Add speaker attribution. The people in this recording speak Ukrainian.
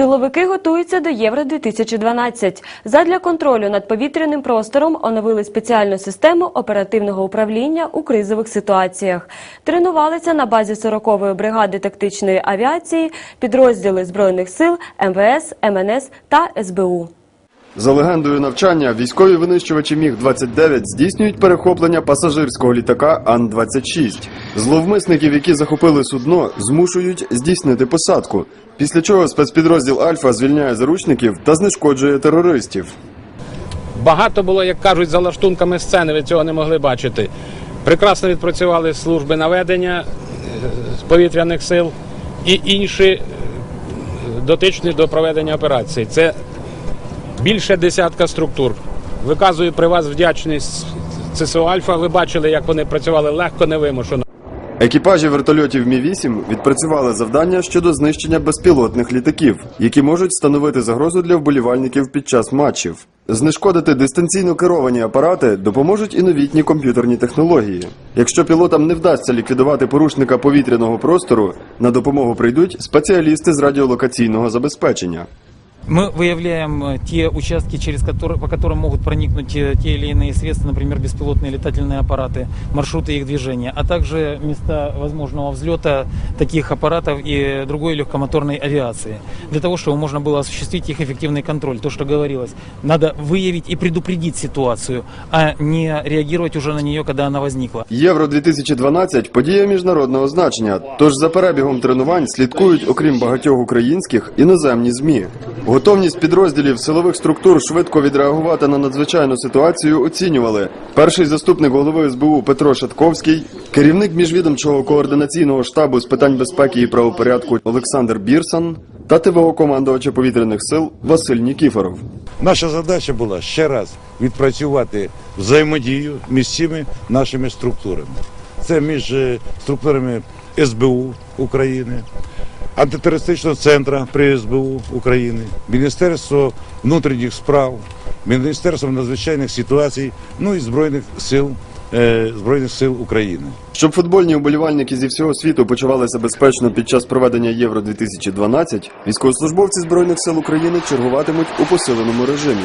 Speaker 1: Силовики готуються до Євро 2012. Задля контролю над повітряним простором оновили спеціальну систему оперативного управління у кризових ситуаціях. Тренувалися на базі 40-ї бригади тактичної авіації, підрозділи збройних сил, МВС, МНС та СБУ.
Speaker 2: За легендою навчання, військові винищувачі Міг-29 здійснюють перехоплення пасажирського літака Ан-26. Зловмисників, які захопили судно, змушують здійснити посадку. Після чого спецпідрозділ Альфа звільняє заручників та знешкоджує терористів.
Speaker 3: Багато було, як кажуть, за лаштунками сцени, ви цього не могли бачити. Прекрасно відпрацювали служби наведення е, повітряних сил і інші е, дотичні до проведення операції. Це більше десятка структур. Виказую при вас вдячність ЦСО Альфа. Ви бачили, як вони працювали легко, невимушено.
Speaker 2: Екіпажі вертольотів Мі-8 відпрацювали завдання щодо знищення безпілотних літаків, які можуть становити загрозу для вболівальників під час матчів. Знешкодити дистанційно керовані апарати допоможуть і новітні комп'ютерні технології. Якщо пілотам не вдасться ліквідувати порушника повітряного простору, на допомогу прийдуть спеціалісти з радіолокаційного забезпечення.
Speaker 4: Мы выявляем э, те участки, через которые, по которым могут проникнуть э, те или иные средства, например, беспилотные летательные аппараты, маршруты их движения, а также места возможного взлета таких аппаратов и другой легкомоторной авиации. Для того, чтобы можно было осуществить их эффективный контроль. То, что говорилось, надо выявить и предупредить ситуацию, а не реагировать уже на нее, когда она возникла.
Speaker 2: Євро 2012 подія міжнародного значення. Тож за перебігом тренувань слідкують, окрім багатьох українських, іноземні змі. Готовність підрозділів силових структур швидко відреагувати на надзвичайну ситуацію оцінювали перший заступник голови СБУ Петро Шатковський, керівник міжвідомчого координаційного штабу з питань безпеки і правопорядку Олександр Бірсан та ТВО командувача повітряних сил Василь Нікіфоров.
Speaker 5: Наша задача була ще раз відпрацювати взаємодію між цими нашими структурами. Це між е, структурами СБУ України, антитерористичного центру при СБУ України, Міністерство внутрішніх справ, Міністерство надзвичайних ситуацій, ну і Збройних сил, е, Збройних сил України.
Speaker 2: Щоб футбольні уболівальники зі всього світу почувалися безпечно під час проведення Євро 2012, військовослужбовці збройних сил України чергуватимуть у посиленому режимі.